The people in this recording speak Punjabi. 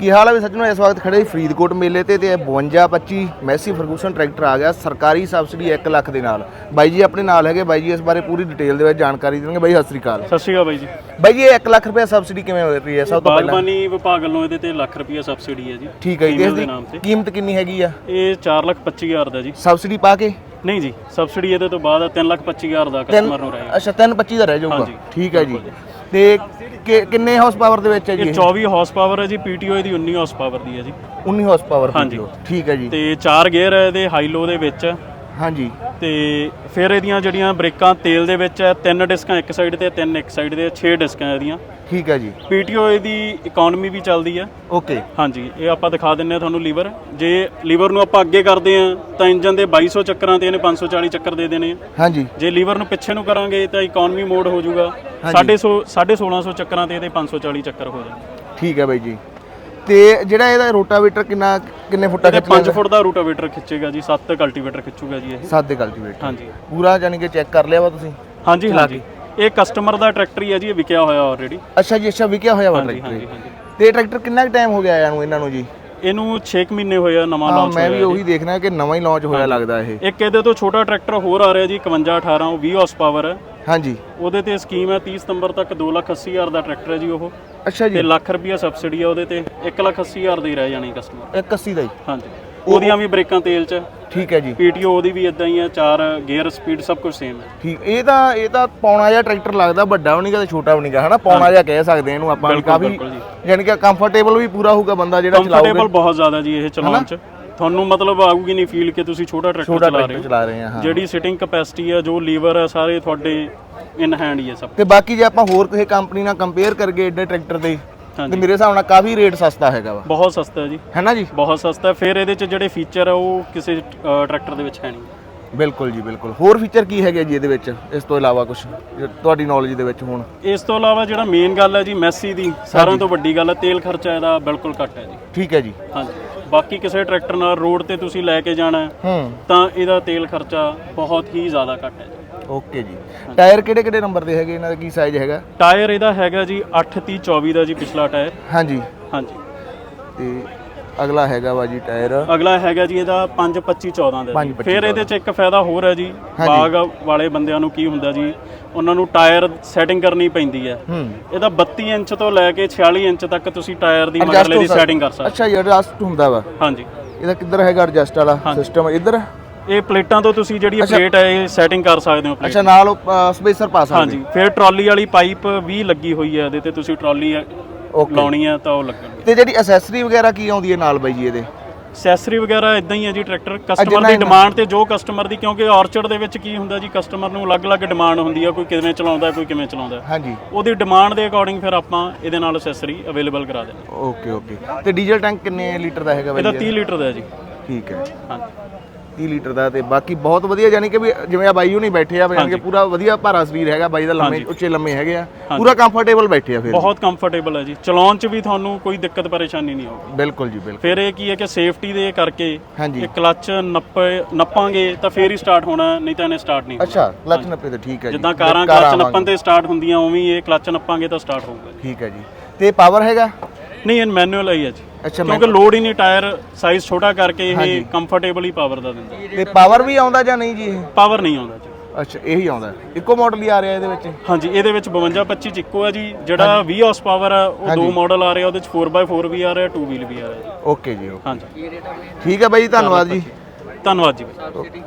ਕੀ ਹਾਲ ਹੈ ਵੀ ਸੱਜਣੋ ਇਸ ਵਕਤ ਖੜੇ ਫਰੀਦਕੋਟ ਮੇਲੇ ਤੇ ਤੇ ਇਹ 52 25 ਮੈਸੀ ਫਰਗੂਸਨ ਟਰੈਕਟਰ ਆ ਗਿਆ ਸਰਕਾਰੀ ਸਬਸਿਡੀ 1 ਲੱਖ ਦੇ ਨਾਲ। ਬਾਈ ਜੀ ਆਪਣੇ ਨਾਲ ਹੈਗੇ ਬਾਈ ਜੀ ਇਸ ਬਾਰੇ ਪੂਰੀ ਡਿਟੇਲ ਦੇ ਵਿੱਚ ਜਾਣਕਾਰੀ ਦੇਣਗੇ। ਬਾਈ ਸਤਿ ਸ੍ਰੀ ਅਕਾਲ। ਸਤਿ ਸ਼੍ਰੀ ਅਕਾਲ ਬਾਈ ਜੀ। ਬਾਈ ਜੀ ਇਹ 1 ਲੱਖ ਰੁਪਏ ਸਬਸਿਡੀ ਕਿਵੇਂ ਹੋ ਰਹੀ ਹੈ? ਸਭ ਤੋਂ ਪਹਿਲਾਂ। ਬਾਗਬਾਨੀ ਵਿਭਾਗ ਵੱਲੋਂ ਇਹਦੇ ਤੇ ਲੱਖ ਰੁਪਈਆ ਸਬਸਿਡੀ ਹੈ ਜੀ। ਠੀਕ ਹੈ ਜੀ ਇਸ ਦੇ ਕੀਮਤ ਕਿੰਨੀ ਹੈਗੀ ਆ? ਇਹ 425000 ਦਾ ਜੀ। ਸਬਸਿਡੀ ਪਾ ਕੇ? ਨਹੀਂ ਜੀ ਸਬਸਿਡੀ ਇਹਦੇ ਤੋਂ ਬਾਅਦ 325000 ਦਾ ਕਸਟਮਰ ਨੂੰ ਰਹੇਗਾ ਅੱਛਾ 325 ਦਾ ਰਹਿ ਜਾਊਗਾ। ਠੀਕ ਹੈ ਜੀ। ਤੇ ਕਿ- ਕਿੰਨੇ ਹਾਰਸ ਪਾਵਰ ਦੇ ਵਿੱਚ ਹੈ ਜੀ ਇਹ ਇਹ? 24 ਹਾਰਸ ਪਾਵਰ ਹੈ ਜੀ ਪੀਟੀਓ ਇਹਦੀ 19 ਹਾਰਸ ਪਾਵਰ ਦੀ ਹੈ ਜੀ। 19 ਹਾਰਸ ਪਾਵਰ ਹਾਂਜੀ। ਠੀਕ ਹੈ ਜੀ। ਤੇ 4 ਗੇਅਰ ਹੈ ਇਹਦੇ ਹਾਈ ਲੋ ਦੇ ਵਿੱਚ। ਹਾਂਜੀ। ਤੇ ਫਿਰ ਇਹਦੀਆਂ ਜਿਹੜੀਆਂ ਬ੍ਰੇਕਾਂ ਤੇਲ ਦੇ ਵਿੱਚ ਹੈ ਤਿੰਨ ਡਿਸਕਾਂ ਇੱਕ ਸਾਈਡ ਤੇ ਤਿੰਨ ਇੱਕ ਸਾਈਡ ਤੇ 6 ਡਿਸਕਾਂ ਇਹਦੀਆਂ। ਠੀਕ ਹੈ ਜੀ। ਪੀਟੀਓ ਇਹਦੀ ਇਕਨੋਮੀ ਵੀ ਚੱਲਦੀ ਹੈ। ਓਕੇ ਹਾਂਜੀ ਇਹ ਆਪਾਂ ਦਿਖਾ ਦਿੰਨੇ ਆ ਤੁਹਾਨੂੰ ਲੀਵਰ ਜੇ ਲੀਵਰ ਨੂੰ ਆਪਾਂ ਅੱਗੇ ਕਰਦੇ ਆ ਤਾਂ ਇੰਜਨ ਦੇ 2200 ਚੱਕਰਾਂ ਤੇ ਇਹਨੇ 540 ਚੱਕਰ ਦੇ ਦੇਣੇ ਆ। ਹਾਂਜੀ। ਜੇ ਲੀਵਰ ਨੂੰ ਪਿੱਛੇ ਨੂੰ ਕਰਾਂਗੇ ਤਾਂ ਇਕਨੋਮੀ ਮੋਡ ਹੋ ਜਾਊਗਾ। 1650 1600 ਚੱਕਰਾਂ ਤੇ ਇਹਦੇ 540 ਚੱਕਰ ਹੋ ਜਾਣਗੇ ਠੀਕ ਹੈ ਬਾਈ ਜੀ। ਤੇ ਜਿਹੜਾ ਇਹਦਾ ਰੋਟਾਵੇਟਰ ਕਿੰਨਾ ਕਿੰਨੇ ਫੁੱਟਾ ਇਹਦੇ ਖਿੱਚ 5 ਫੁੱਟ ਦਾ ਰੂਟਾਵੇਟਰ ਖਿੱਚੇਗਾ ਜੀ 7 ਕਲਟੀਵੇਟਰ ਖਿੱਚੂਗਾ ਜੀ ਇਹ। ਸਾਦੇ ਕਲਟੀਵੇਟਰ। ਹਾਂਜੀ। ਪੂਰਾ ਜਾਨੀ ਕਿ ਚੈੱਕ ਕਰ ਲਿਆ ਵਾ ਤੁਸੀਂ? ਹਾਂਜੀ ਹਾਂਜੀ। ਇਹ ਕਸਟਮਰ ਦਾ ਟਰੈਕਟਰ ਹੀ ਹੈ ਜੀ ਇਹ ਵਿਕਿਆ ਹੋਇਆ ਆਲਰੇਡੀ ਅੱਛਾ ਜੀ ਅੱਛਾ ਵਿਕਿਆ ਹੋਇਆ ਵਾ ਹਾਂਜੀ ਟਰੈਕਟਰ ਹਾਂਜੀ ਹਾਂਜੀ। ਤੇ ਟਰੈਕਟਰ ਕਿੰਨਾ ਕੁ ਟਾਈਮ ਹੋ ਗਿਆ ਆਇਆ ਨੂੰ ਇਹਨਾਂ ਨੂੰ ਜੀ? ਇਹਨੂੰ 6 ਮਹੀਨੇ ਹੋਏ ਆ ਨਵਾਂ ਹਾਂ ਲਾਂਚ ਮੈਂ ਹੋਇਆ ਵੀ ਉਹੀ ਦੇਖਣਾ ਕਿ ਨਵਾਂ ਹੀ ਲਾਂਚ ਹੋਇਆ ਲੱਗਦਾ ਇਹ। ਇੱਕ ਇਹਦੇ ਤੋਂ ਛੋਟਾ ਟਰੈਕਟਰ ਹੋਰ ਆ ਰਿਹਾ ਜੀ 51 18 ਉਹ 20 ਹਾਰਸ ਪਾਵਰ ਹੈ ਹਾਂਜੀ। ਉਹਦੇ ਤੇ ਸਕੀਮ ਹੈ 30 ਸਤੰਬਰ ਤੱਕ 280000 ਦਾ ਟਰੈਕਟਰ ਹੈ ਜੀ ਉਹ। ਅੱਛਾ ਤੇ ਜੀ ਲੱਖ ਰੁਪਈਆ ਸਬਸਿਡੀ ਆ ਉਹਦੇ ਤੇ 180000 ਦੀ ਰਹਿ ਜਾਣੀ ਕਸਟਮਰ 81 ਦਾ ਹੀ। ਹਾਂਜੀ। ਉਹਦੀਆਂ ਵੀ ਬ੍ਰੇਕਾਂ ਤੇਲ 'ਚ। ਠੀਕ ਹੈ ਜੀ। ਪੀਟੀਓ ਉਹਦੀ ਵੀ ਇਦਾਂ ਹੀ ਆ ਚਾਰ ਗੇਅਰ ਸਪੀਡ ਸਭ ਕੁਝ ਸੇਮ ਹੈ। ਠੀਕ ਇਹ ਤਾਂ ਇਹ ਤਾਂ ਪੌਣਾ ਜਿਹਾ ਟਰੈਕਟਰ ਲੱਗਦਾ ਵੱਡਾ ਵੀ ਨਹੀਂਗਾ ਤੇ ਛੋਟਾ ਵੀ ਨਹੀਂਗਾ ਹਨਾ? ਪੌਣਾ ਜਿਹਾ ਕਹਿ ਸਕਦੇ ਇਹਨੂੰ ਆਪਾਂ ਕਾਫੀ ਜੀ। ਯਾਨੀ ਕਿ ਕੰਫਰਟੇਬਲ ਵੀ ਪੂਰਾ ਹੋਊਗਾ ਬੰਦਾ ਜਿਹੜਾ ਚਲਾਊਗਾ। ਕੰਫਰਟੇਬਲ ਬਹੁਤ ਜ਼ਿਆਦਾ ਜੀ ਇਹ ਚਲਾਉਣ 'ਚ। ਤੁਹਾਨੂੰ ਮਤਲਬ ਆਊਗੀ ਨਹੀਂ ਫੀਲ ਕਿ ਤੁਸੀਂ ਛੋਟਾ ਟਰੈਕਟਰ ਛੋਟਾ ਚਲਾ ਰਹੇ ਟਰੈਕਟਰ ਹੋ। ਚਲਾ ਰਹੇ ਹਾਂ ਹਾਂ। ਜਿਹੜੀ ਸਿਟਿੰਗ ਕਪੈਸਿਟੀ ਆ ਜੋ ਲੀਵਰ ਆ ਸਾਰੇ ਤੁਹਾਡੇ ਇਨ ਹੈਂਡ ਹੀ ਆ ਸਭ। ਤੇ ਬਾਕੀ ਜੇ ਆਪਾਂ ਹੋਰ ਕਿਸੇ ਕੰਪਨੀ ਨਾਲ ਕੰਪੇਅਰ ਕਰਗੇ ਏਡੇ ਟਰੈਕਟਰ ਦੇ ਤੇ ਮੇਰੇ ਹਿਸਾਬ ਨਾਲ ਕਾਫੀ ਰੇਟ ਸਸਤਾ ਹੈਗਾ ਵਾ। ਬਹੁਤ ਸਸਤਾ ਜੀ। ਹੈਨਾ ਜੀ? ਬਹੁਤ ਸਸਤਾ। ਫਿਰ ਇਹਦੇ 'ਚ ਜਿਹੜੇ ਫੀਚਰ ਆ ਉਹ ਕਿਸੇ ਅ, ਟਰੈਕਟਰ ਦੇ ਵਿੱਚ ਹੈ ਨਹੀਂ। ਬਿਲਕੁਲ ਜੀ ਬਿਲਕੁਲ। ਹੋਰ ਫੀਚਰ ਕੀ ਹੈਗੇ ਜੀ ਇਹਦੇ ਵਿੱਚ? ਇਸ ਤੋਂ ਇਲਾਵਾ ਕੁਝ ਤੁਹਾਡੀ ਨੌਲੇਜ ਦੇ ਵਿੱਚ ਹੁਣ। ਇਸ ਤੋਂ ਇਲਾਵਾ ਜਿਹੜਾ ਮੇਨ ਗੱਲ ਹੈ ਜੀ ਮੈਸੀ ਦੀ ਸਾਰਿਆਂ ਤੋਂ ਵੱਡੀ ਗੱਲ ਹੈ ਤੇਲ ਖਰਚਾ ਇਹਦਾ ਬਿਲਕੁਲ ਘੱਟ ਹੈ ਜੀ। ਠੀਕ ਹੈ ਜੀ। ਹਾਂਜੀ। ਬਾਕੀ ਕਿਸੇ ਟਰੈਕਟਰ ਨਾਲ ਰੋਡ ਤੇ ਤੁਸੀਂ ਲੈ ਕੇ ਜਾਣਾ ਹੈ, ਹੂੰ। ਤਾਂ ਇਹਦਾ ਤੇਲ ਖਰਚਾ ਬਹੁਤ ਹੀ ਜ਼ਿਆਦਾ ਘੱਟ ਹੈ ਜੀ। ਓਕੇ ਜੀ। ਟਾਇਰ ਕਿਹੜੇ ਕਿਹੜੇ ਨੰਬਰ ਦੇ ਹੈਗੇ? ਇਹਨਾਂ ਦਾ ਕੀ ਸਾਈਜ਼ ਹੈਗਾ? ਟਾਇਰ ਇਹਦਾ ਹੈਗਾ ਜੀ 8 30 24 ਦਾ ਜੀ ਪਿਛਲਾ ਟਾਇਰ। ਹਾਂਜੀ। ਹਾਂਜੀ। ਤੇ ਅਗਲਾ ਹੈਗਾ ਵਾ ਜੀ ਟਾਇਰ। ਅਗਲਾ ਹੈਗਾ ਜੀ ਇਹਦਾ 5 25 14 ਦਾ ਜੀ। 5, 25, ਫਿਰ ਇਹਦੇ ਚ ਇੱਕ ਫਾਇਦਾ ਹੋਰ ਹੈ ਜੀ ਬਾਗ ਵਾਲੇ ਬੰਦਿਆਂ ਨੂੰ ਕੀ ਹੁੰਦਾ ਜੀ ਉਹਨਾਂ ਨੂੰ ਟਾਇਰ ਸੈਟਿੰਗ ਕਰਨੀ ਪੈਂਦੀ ਹੈ। ਹੂੰ। ਇਹਦਾ 32 ਇੰਚ ਤੋਂ ਲੈ ਕੇ 46 ਇੰਚ ਤੱਕ ਤੁਸੀਂ ਟਾਇਰ ਦੀ ਮਗਰਲੇ ਦੀ ਸੈਟਿੰਗ ਕਰ ਸਕਦੇ ਅੱਛਾ ਜੀ ਐਡਜਸਟ ਹੁੰਦਾ ਵਾ। ਹਾਂਜੀ। ਇਹਦਾ ਕਿੱਧਰ ਹੈਗਾ ਐਡਜਸਟ ਵਾਲਾ ਸਿਸਟਮ ਇੱਧਰ? ਇਹ ਪਲੇਟਾਂ ਤੋਂ ਤੁਸੀਂ ਜਿਹੜੀ ਪਲੇਟ ਹੈ ਇਹ ਸੈਟਿੰਗ ਕਰ ਸਕਦੇ ਹੋ ਪਲੇਟ। ਅੱਛਾ ਨਾਲ ਸਪੇਸਰ ਪਾ ਸਕਦੇ ਹਾਂਜੀ। ਫਿਰ ਟਰਾਲੀ ਵਾਲੀ ਪਾਈਪ ਵੀ ਲੱਗੀ ਹੋਈ ਹੈ ਇਹਦੇ ਤੇ ਤੁਸੀਂ ਟਰਾਲੀ ਲਾਉਣੀ ਹੈ ਤਾਂ ਉਹ ਲੱਗਣੀ ਤੇ ਜਿਹੜੀ ਅਸੈਸਰੀ ਵਗੈਰਾ ਕੀ ਆਉਂਦੀ ਹੈ ਨਾਲ ਬਾਈ ਜੀ ਇਹਦੇ? ਐਕਸੈਸਰੀ ਵਗੈਰਾ ਇਦਾਂ ਹੀ ਹੈ ਜੀ ਟਰੈਕਟਰ ਕਸਟਮਰ ਦੀ ਡਿਮਾਂਡ ਤੇ ਜੋ ਕਸਟਮਰ ਦੀ ਕਿਉਂਕਿ ਆਰਚਰਡ ਦੇ ਵਿੱਚ ਕੀ ਹੁੰਦਾ ਜੀ ਕਸਟਮਰ ਨੂੰ ਅਲੱਗ-ਅਲੱਗ ਡਿਮਾਂਡ ਹੁੰਦੀ ਆ ਕੋਈ ਕਿਵੇਂ ਚਲਾਉਂਦਾ ਕੋਈ ਕਿਵੇਂ ਚਲਾਉਂਦਾ। ਹਾਂਜੀ। ਉਹਦੀ ਡਿਮਾਂਡ ਦੇ ਅਕੋਰਡਿੰਗ ਫਿਰ ਆਪਾਂ ਇਹਦੇ ਨਾਲ ਐਕਸੈਸਰੀ ਅਵੇਲੇਬਲ ਕਰਾ ਦਿੰਦੇ ਓਕੇ ਓਕੇ ਤੇ ਡੀਜ਼ਲ ਟੈਂਕ ਕਿੰਨੇ ਲੀਟਰ ਦਾ ਹੈਗਾ ਬਾਈ ਇਹਦਾ ਜੀ? 30 ਲੀਟਰ ਦਾ ਹੈ ਜੀ। ਠੀਕ ਹੈ। ਹਾਂਜੀ। 30 ਲੀਟਰ ਦਾ ਤੇ ਬਾਕੀ ਬਹੁਤ ਵਧੀਆ ਯਾਨੀ ਕਿ ਵੀ ਜਿਵੇਂ ਆ ਬਾਈ ਉਹ ਨਹੀਂ ਬੈਠੇ ਆ ਯਾਨੀ ਕਿ ਪੂਰਾ ਵਧੀਆ ਭਾਰਾ ਸਰੀਰ ਹੈਗਾ ਬਾਈ ਦਾ ਲੰਮੇ ਉੱਚੇ ਲੰਮੇ ਹੈਗੇ ਆ। ਪੂਰਾ ਕੰਫਰਟੇਬਲ ਬੈਠੇ ਆ ਫਿਰ। ਬਹੁਤ ਕੰਫਰਟੇਬਲ ਹੈ ਜੀ। ਚਲਾਉਣ 'ਚ ਵੀ ਤੁਹਾਨੂੰ ਕੋਈ ਦਿੱਕਤ ਪਰੇਸ਼ਾਨੀ ਨਹੀਂ ਆਊਗੀ। ਬਿਲਕੁਲ ਜੀ ਬਿਲਕੁਲ। ਫਿਰ ਇਹ ਕੀ ਹੈ ਕਿ ਸੇਫਟੀ ਦੇ ਕਰਕੇ ਇਹ ਕਲੱਚ ਨੱਪੇ ਨੱਪਾਂਗੇ ਤਾਂ ਫੇਰ ਹੀ ਸਟਾਰਟ ਹੋਣਾ ਨਹੀਂ ਤਾਂ ਇਹਨੇ ਸਟਾਰਟ ਨਹੀਂ ਹੋਣਾ। ਅੱਛਾ ਕਲਚ ਨੱਪੇ ਤੇ ਠੀਕ ਹੈ ਜੀ। ਜਿੱਦਾਂ ਕਾਰਾਂ ਕਲੱਚ ਨੱਪਣ ਤੇ ਸਟਾਰਟ ਹੁੰਦੀਆਂ ਉਵੇਂ ਇਹ ਕਲੱਚ ਨੱਪਾਂਗੇ ਤਾਂ ਸਟਾਰਟ ਹੋਊਗਾ ਠੀਕ ਹੈ ਜੀ। ਤੇ ਪਾਵਰ ਹੈਗਾ? ਨਹੀਂ ਇਹ ਮੈਨੂਅਲ ਹੈ ਜੀ। ਅੱਛਾ ਕਿਉਂਕਿ ਲੋਡ ਹੀ ਨਹੀਂ ਟਾਇਰ ਸਾਈਜ਼ ਛੋਟਾ ਕਰਕੇ ਇਹ ਕੰਫਰਟੇਬਲ ਹੀ ਪਾਵਰ ਦਾ ਦਿੰਦਾ। ਤੇ ਪਾਵਰ ਵੀ ਆਉਂਦਾ ਜਾਂ ਨਹੀਂ ਜੀ ਇਹ? ਪਾਵਰ ਨਹੀਂ ਆਉਂਦਾ ਜੀ। ਅੱਛਾ ਇਹੀ ਆਉਂਦਾ। ਇੱਕੋ ਮਾਡਲ ਹੀ ਆ ਰਿਹਾ ਇਹਦੇ ਵਿੱਚ? ਹਾਂਜੀ ਇਹਦੇ ਵਿੱਚ 52 25 ਚ ਇੱਕੋ ਹੈ ਜੀ ਜਿਹੜਾ 20 ਹਾਰਸ ਪਾਵਰ ਹੈ ਉਹ ਦੋ ਮਾਡਲ ਆ ਰਿਹਾ ਉਹਦੇ ਚ 4x4 ਵੀ ਆ ਰਿਹਾ 2 ਵੀਲ ਵੀ ਆ ਰਿਹਾ ਜੀ। ਓਕੇ ਜੀ ਓਕੇ ਹਾਂਜੀ। ਠੀਕ ਹੈ ਬਾਈ ਧੰਨਵਾਦ ਜੀ। ਧੰਨਵਾਦ ਜੀ। ਬਾਈ।